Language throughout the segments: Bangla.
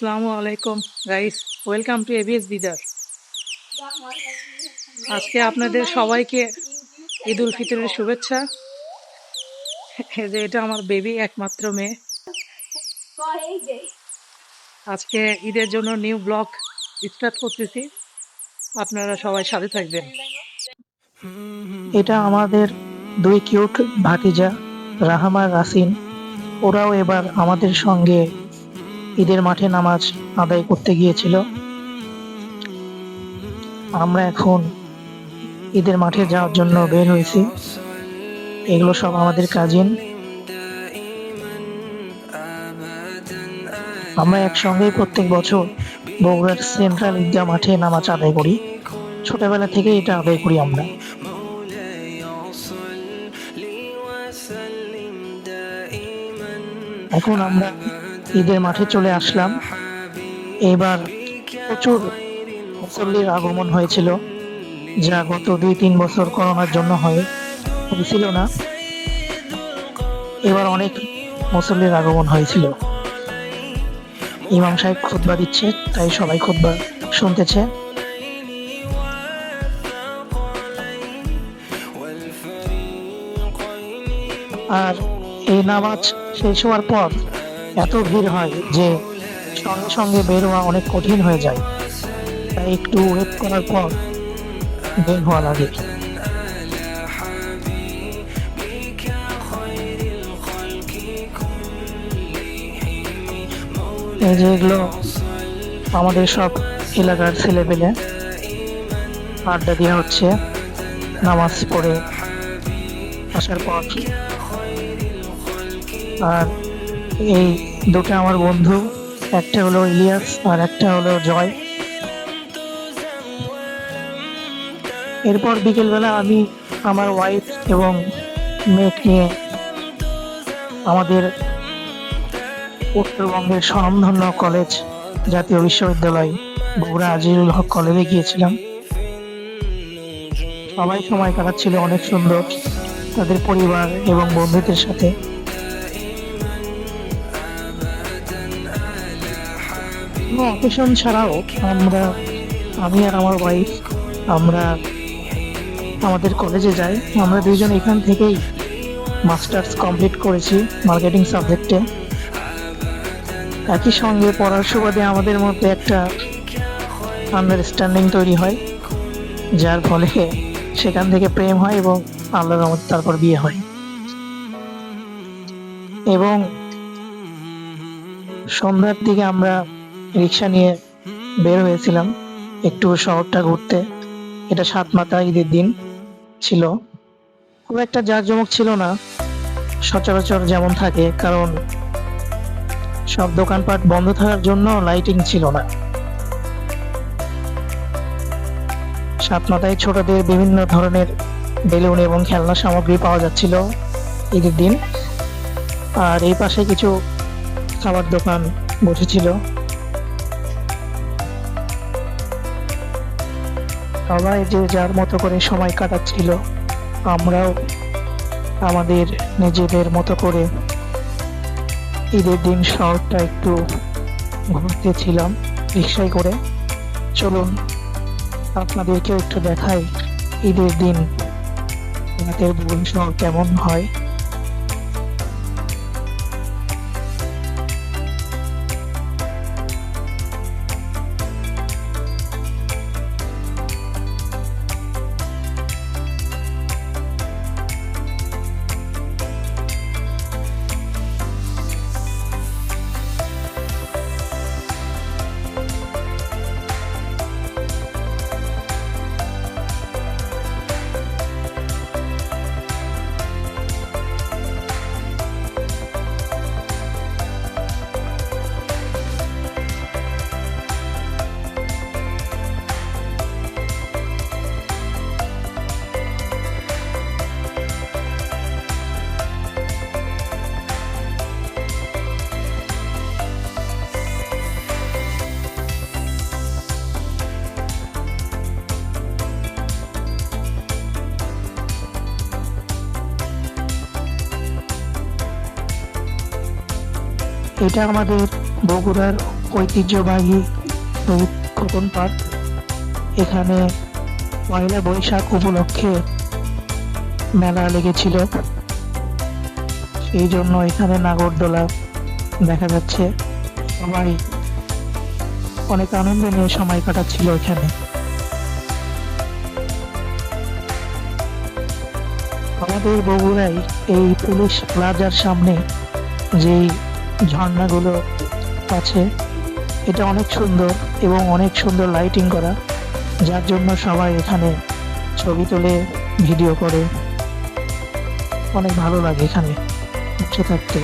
আসসালামু আলাইকুম। Guys welcome to ABS Didar আজকে আপনাদের সবাইকে ঈদ উল ফিতরের শুভেচ্ছা। যে এটা আমার বেবি একমাত্র মেয়ে। আজকে ঈদের জন্য নিউ ব্লগ স্টার্ট করতেছি। আপনারা সবাই সাথে থাকবেন। এটা আমাদের দুই কিউট ভাতিজা, রাহামা রাসিন। ওরাও এবার আমাদের সঙ্গে ঈদের মাঠে নামাজ আদায় করতে গিয়েছিল। আমরা এখন ঈদের মাঠে যাওয়ার জন্য বের হয়েছি। এগুলো সব আমাদের কাজিন আমরা একসঙ্গেই প্রত্যেক বছর বগুড়ার সেন্ট্রাল ঈদগাহ মাঠে নামাজ আদায় করি। ছোটবেলা থেকে এটা আদায় করি আমরা। এখন আমরা ঈদের মাঠে চলে আসলাম। এবার প্রচুর মুসল্লির আগমন হয়েছিল, যা গত দুই তিন বছর করোনার জন্য হয়ে, হয়েছিল না। এবার অনেক মুসল্লির আগমন হয়েছিল। ইমাম সাহেব খুতবা দিচ্ছে, তাই সবাই খুতবা শুনতেছে। আর এই নামাজ শেষ হওয়ার পর এত ভিড় হয় যে সঙ্গে সঙ্গে বের হওয়া অনেক কঠিন হয়ে যায়। তাই একটু ওয়েট করার পর বের হওয়া লাগে। এই যে এগুলো আমাদের সব এলাকার ছেলে পেলে আড্ডা দেওয়া হচ্ছে, নামাজ পড়ে আসার পর। আর এই দুটো আমার বন্ধু, একটা হলো ইলিয়াস আর একটা হলো জয়। এরপর বিকেলবেলা আমি, আমার ওয়াইফ এবং মেয়েকে নিয়ে আমাদের উত্তরবঙ্গের স্বনামধন্য কলেজ জাতীয় বিশ্ববিদ্যালয়, বগুড়া আজিজুল হক কলেজে গিয়েছিলাম। সবাই সময় কাটাচ্ছিল, অনেক সুন্দর। তাদের পরিবার এবং বন্ধুদের সাথে। অকেশন ছাড়াও আমরা, আমি আর আমার ওয়াইফ আমরা আমাদের কলেজে যাই। আমরা দুজন এখান থেকেই মাস্টার্স কমপ্লিট করেছি মার্কেটিং সাবজেক্টে একই সঙ্গে পড়ার সুবাদে আমাদের মধ্যে একটা আন্ডারস্ট্যান্ডিং তৈরি হয়, যার ফলে সেখান থেকে প্রেম হয় এবং আল্লাহর রহমতে তারপর বিয়ে হয়। এবং সন্ধ্যার দিকে আমরা রিক্সা নিয়ে বের হয়েছিলাম একটু শহরটা ঘুরতে। এটা সাত মাথা ঈদের দিন ছিল। খুব একটা জাঁকজমক ছিল না, সচরাচর যেমন থাকে, কারণ সব দোকানপাট বন্ধ থাকার জন্য লাইটিং ছিল না। সাত মাথায় ছোটদের বিভিন্ন ধরনের বেলুন এবং খেলনা সামগ্রী পাওয়া যাচ্ছিল ঈদের দিন। আর এই পাশে কিছু খাবার দোকান বসেছিল। সবাই যে যার মতো করে সময় কাটাচ্ছিল, আমরাও আমাদের নিজেদের মতো করে ঈদের দিন শহরটা একটু ঘুরতে ছিলাম রিক্সায় করে। চলুন, আপনাদেরকেও একটু দেখাই ঈদের দিন, রাতের ভুবন শহর কেমন হয়। এটা আমাদের বগুড়ার ঐতিহ্যবাহী খোকন পার্ক। এখানে পয়লা বৈশাখ উপলক্ষে মেলা লেগেছিল। সেই জন্য এখানে নাগরদোলা দেখা যাচ্ছে। সবাই অনেক আনন্দ নিয়ে সময় কাটাচ্ছিল এখানে। আমাদের বগুড়ায় এই পুলিশ প্লাজার সামনে যেই ঝর্ণাগুলো আছে। এটা অনেক সুন্দর এবং অনেক সুন্দর লাইটিং করা। যার জন্য সবাই এখানে ছবি তোলে ভিডিও করে। অনেক ভালো লাগে এখানে। বসে থাকতে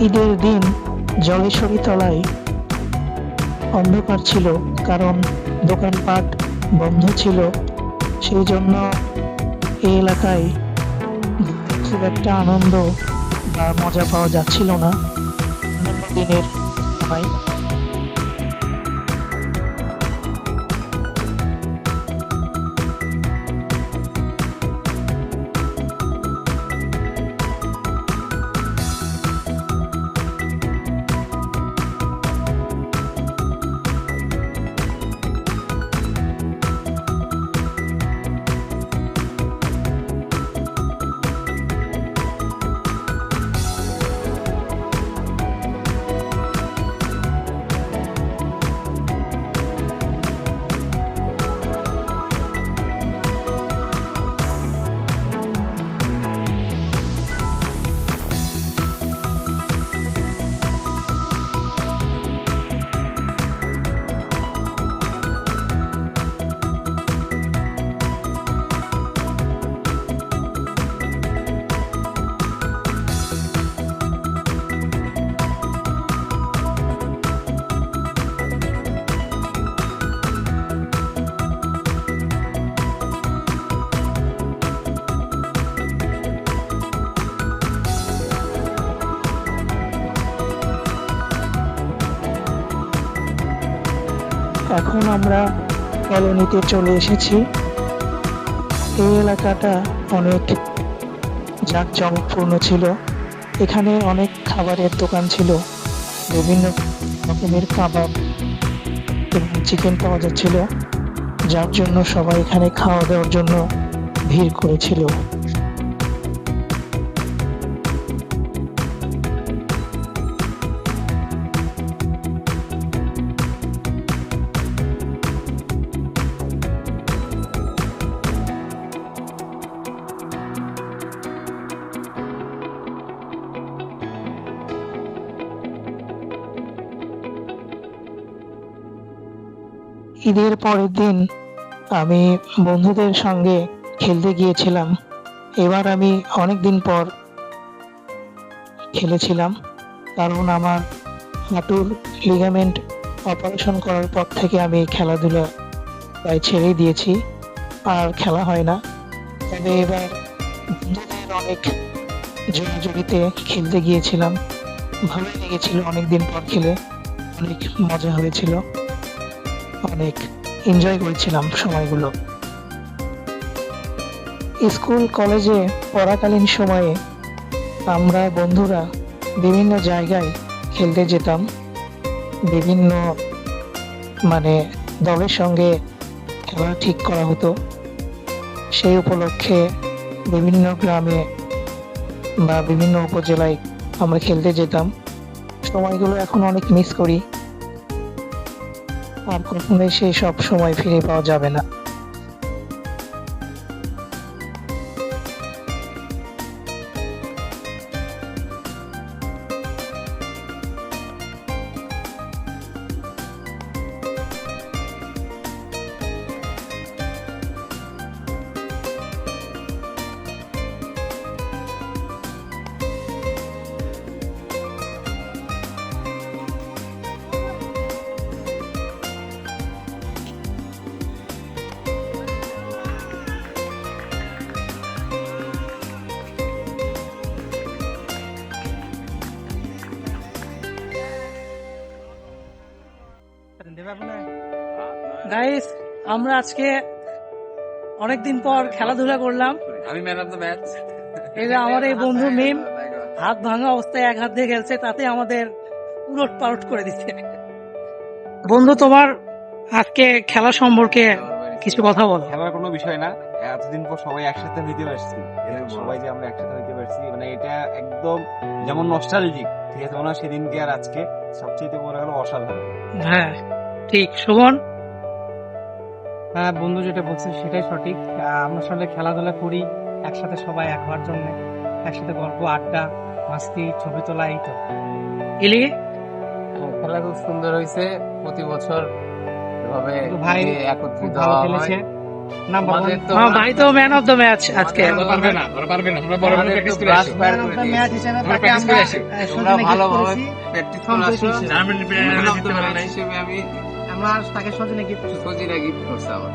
ঈদের দিন জলেশ্বরী তলায় অন্ধকার ছিল, কারণ দোকানপাট বন্ধ ছিল। সেই জন্য এই এলাকায় খুব একটা আনন্দ বা মজা পাওয়া যাচ্ছিল না। দিনের সময়। এখন আমরা কলোনিতে চলে এসেছি। এই এলাকাটা অনেক জাঁকজমকপূর্ণ ছিল। এখানে অনেক খাবারের দোকান ছিল। বিভিন্ন রকমের কাবাব এবং চিকেন পাওয়া যাচ্ছিল। যার জন্য সবাই এখানে খাওয়া দাওয়ার জন্য ভিড় করেছিল। ঈদের পরের দিন আমি বন্ধুদের সঙ্গে খেলতে গিয়েছিলাম। এবার আমি অনেক দিন পর খেলেছিলাম। কারণ আমার হাঁটুর লিগামেন্ট অপারেশন করার পর থেকে আমি খেলাধুলা প্রায় ছেড়েই দিয়েছি। আর খেলা হয় না। তবে এবার বন্ধুদের অনেক জোরাজুরিতে খেলতে গিয়েছিলাম। ভালোই লেগেছিল অনেক দিন পর খেলে। অনেক মজা হয়েছিল। অনেক এনজয় করেছিলাম সময়গুলো। স্কুল, কলেজে পড়াকালীন সময়ে আমরা বন্ধুরা বিভিন্ন জায়গায় খেলতে যেতাম। বিভিন্ন মানে দলের সঙ্গে খেলা ঠিক করা হতো। সেই উপলক্ষে বিভিন্ন গ্রামে বা বিভিন্ন উপজেলায় আমরা খেলতে যেতাম। সময়গুলো এখন অনেক মিস করি। আর কখনোই সেই সব সময় ফিরে পাওয়া যাবে না। গাইস আমরা আজকে অনেকদিন পর খেলাধুলা করলাম। আমি ম্যান অফ দ্য ম্যাচ। যে আমার এই বন্ধু মিম হাত ভাঙা অবস্থায় এক হাত দিয়ে খেলছে তাতে আমাদের উলট পালট করে দিচ্ছে। বন্ধু তোমার আজকে খেলা সম্পর্কে কিছু কথা বলো। খেলার কোনো বিষয় না এতদিন পর সবাই একসাথে হইতে পারছি সবাই যে আমরা একসাথে হইতে পারছি মানে এটা একদম যেমন নস্টালজিক ঠিক আছে? মনে হয় সেদিনকে আর আজকে সবচেয়ে বড় গেল অসাধারণ। হ্যাঁ ঠিক। সুমন হ্যাঁ বন্ধু যেটা বলছে সেটাই সঠিক। আমরা আসলে খেলাধুলা করি একসাথে সবাই এক হওয়ার জন্য। একসাথে গল্প আড্ডা মাস্তি ছবি তোলা এই তো। ইলি খেলা খুব সুন্দর হয়েছে। প্রতি বছর এভাবে ভাই একত্রিত হওয়া খেলেছে। হয় তো ভাই তো ম্যান অফ দ্য ম্যাচ আজকে। পারবে না পারবে না। বড় বড় প্র্যাকটিস করে আসি। ম্যাচ হিসেবে তাকে আমরা করে আসি। আহ, তোমরা সজনে gift ভালোভাবে প্র্যাকটিস করে আসো সম্প্রীতি হিসেবে। ম্যান অফ দ্য ম্যাচ হিসেবে আমি আমরা তাকে সজনে গিফট সজনে গিফট করছি আবার।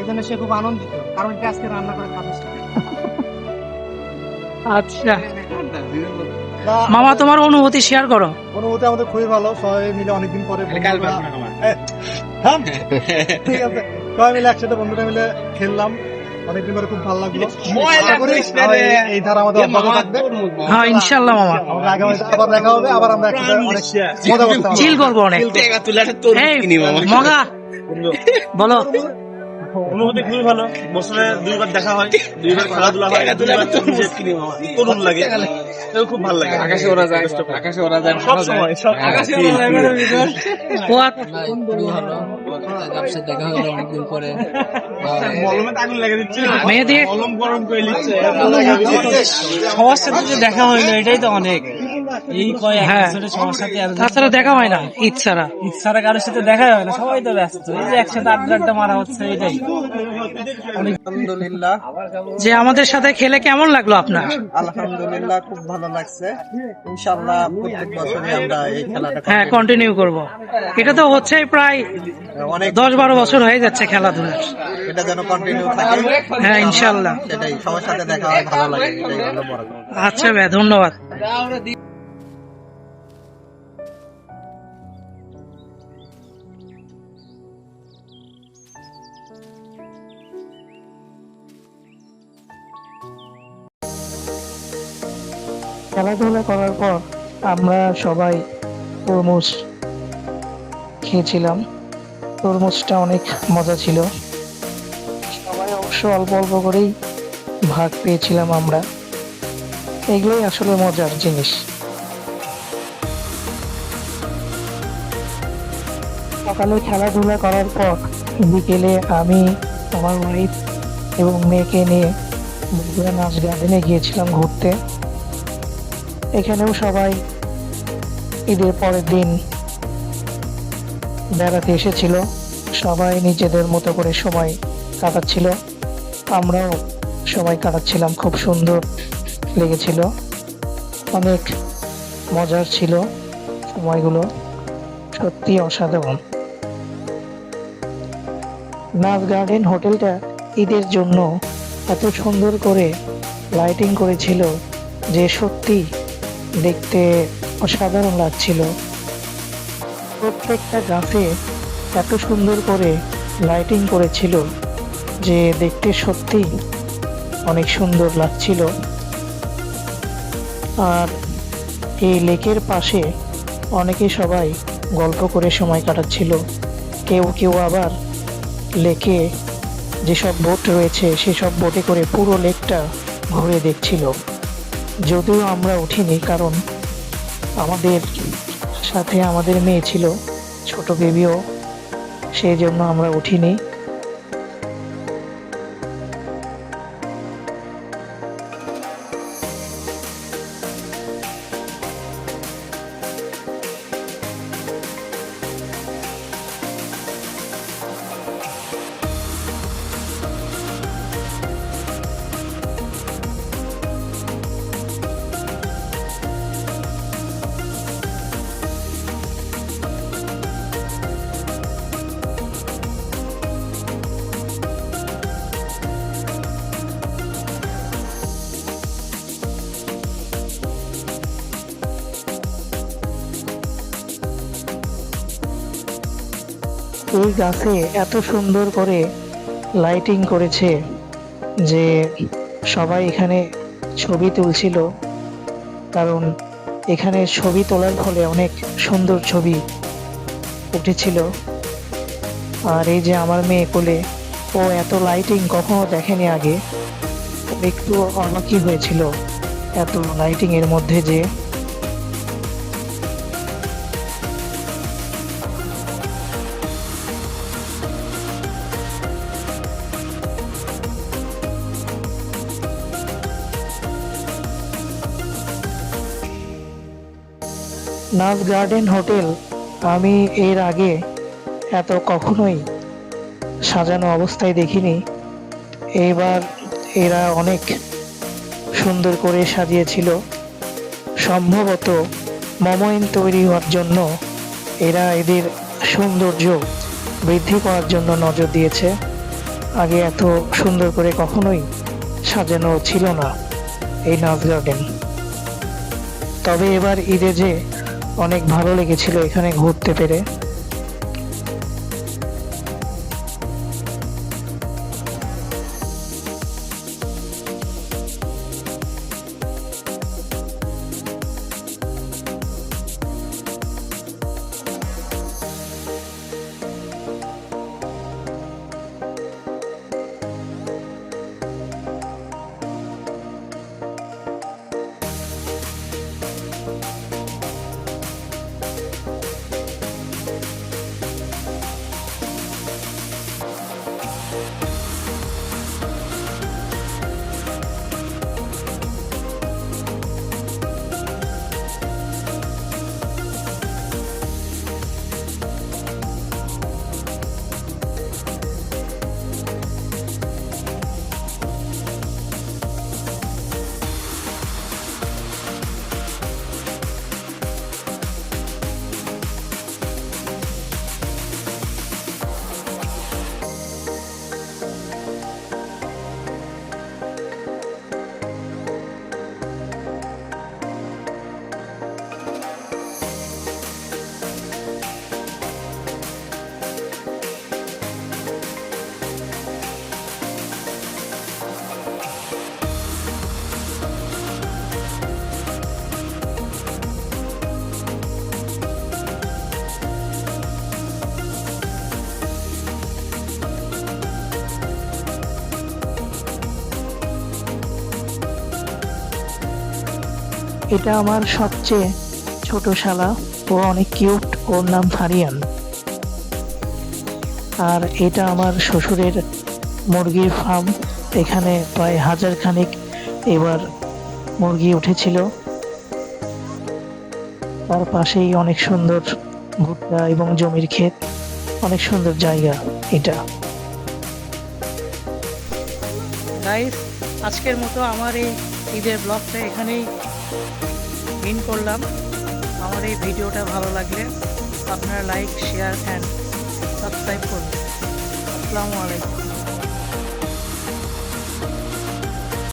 এই জন্য সে খুব আনন্দিত কারণ এটা আজকে রান্না করে খাবে। আচ্ছা। মামা তোমার অনুভূতি শেয়ার করো। অনুভূতি আমাদের খুবই ভালো সবাই মিলে অনেকদিন পরে। ঠিক আছে। সবাই মিলে একসাথে বন্ধুরা মিলে খেললাম। অনেকদিন পরে খুব ভালো লাগল। এই- এই ধারা আমাদের অব্যাহত থাকবে। হ্যাঁ ইনশাল্লাহ মামা। আমাদের আগামী আবার দেখা হবে আবার আমরা একসাথে অনেক মজা করতে চিল করব অনেক। এই মগা। বলো। অনুভূতি খুবই ভালো। বছরে দুইবার দেখা হয় দুইবার খেলাধুলা হয় তরুণ লাগে। খুব ভালো লাগে। আকাশে ওরা যায় আকাশে ওরা যায় সব সময় সব আকাশে ফুয়াদ মলমে তো আগুন লেগে দিচ্ছে। মেহেদি। মলম গরম করে নিচ্ছে। সবার সাথে যে দেখা হইল এটাই তো অনেক। এই কয় এক হ্যাঁ। সবার সাথে তাছাড়া দেখা হয় না। ঈদ ইচ্ছারা। কারোর সাথে দেখা হয় না সবাই তো ব্যস্ত। এই যে একসাথে আড্ডা আড্ডা মারা হচ্ছে এটাই। আলহামদুলিল্লাহ। যে আমাদের সাথে খেলে কেমন লাগল আপনার? আলহামদুলিল্লাহ খুব ভালো লাগছে। ইনশাআল্লাহ প্রত্যেক বছরই আমরা এই খেলাটা হ্যাঁ কন্টিনিউ করব। এটা তো হচ্ছে প্রায় অনেক দশ বারো বছর হয়ে যাচ্ছে খেলাধুলার এটা যেন কন্টিনিউ থাকে। হ্যাঁ ইনশাল্লাহ সেটাই সবার সাথে দেখা হয় ভালো লাগে আচ্ছা ভাই ধন্যবাদ। খেলাধুলা করার পর আমরা সবাই তরমুজ খেয়েছিলাম। তরমুজটা অনেক মজা ছিল। সবাই অবশ্য অল্প অল্প করেই ভাগ পেয়েছিলাম আমরা। এগুলোই আসলে মজার জিনিস। সকালে খেলাধুলা করার পর বিকেলে আমি, আমার ওয়াইফ এবং মেয়েকে নিয়ে বগুড়া নাচ গার্ডেনে গিয়েছিলাম ঘুরতে। এখানেও সবাই ঈদের পরের দিন বেড়াতে এসেছিল। সবাই নিজেদের মতো করে সময় কাটাচ্ছিল। আমরাও সময় কাটাচ্ছিলাম, খুব সুন্দর লেগেছিল। অনেক মজার ছিল সময়গুলো, সত্যি অসাধারণ। নাচ গার্ডেন হোটেলটা ঈদের জন্য এত সুন্দর করে লাইটিং করেছিল যে সত্যি দেখতে অসাধারণ লাগছিল। প্রত্যেকটা গাছে এত সুন্দর করে লাইটিং করেছিল যে দেখতে সত্যি অনেক সুন্দর লাগছিল। আর এই লেকের পাশে অনেকে সবাই গল্প করে সময় কাটাচ্ছিল। কেউ কেউ আবার লেকে যেসব বোট রয়েছে, সেসব বোটে করে পুরো লেকটা ঘুরে দেখছিল। যদিও আমরা উঠিনি, কারণ আমাদের সাথে আমাদের মেয়ে ছিল, ছোট বেবিও সেই জন্য আমরা উঠিনি। এই গাছে এত সুন্দর করে লাইটিং করেছে যে সবাই এখানে ছবি তুলছিল। কারণ এখানে ছবি তোলার ফলে অনেক সুন্দর ছবি উঠেছিল। আর এই যে আমার মেয়ে কোলে, ও এত লাইটিং কখনো দেখেনি আগে। একটু অবাকই হয়েছিল এত লাইটিং এর মধ্যে যে নাচ গার্ডেন হোটেল, আমি এর আগে এত কখনোই সাজানো অবস্থায় দেখিনি। এবার এরা অনেক সুন্দর করে সাজিয়েছিল। সম্ভবত মমইন তৈরি হওয়ার জন্য এরা এদের সৌন্দর্য বৃদ্ধি করার জন্য নজর দিয়েছে। আগে এত সুন্দর করে কখনোই সাজানো ছিল না এই নাচ গার্ডেন তবে এবার ঈদে যে অনেক ভালো লেগেছিল এখানে ঘুরতে পেরে। এটা আমার সবচেয়ে ছোট শালা ও অনেক কিউট, ওর নাম ফারিয়ান। আর এটা আমার শ্বশুরের মুরগির ফার্ম, এখানে প্রায় হাজার খানিক এবার মুরগি উঠেছিল। তার পাশেই অনেক সুন্দর ভুট্টা এবং জমির ক্ষেত, অনেক সুন্দর জায়গা এটা। আজকের মতো আমার এই ঈদের ব্লগটা এখানেই ইন করলাম। আমার এই ভিডিওটা ভালো লাগলে আপনারা লাইক শেয়ার অ্যান্ড সাবস্ক্রাইব করুন। আসসালামু আলাইকুম।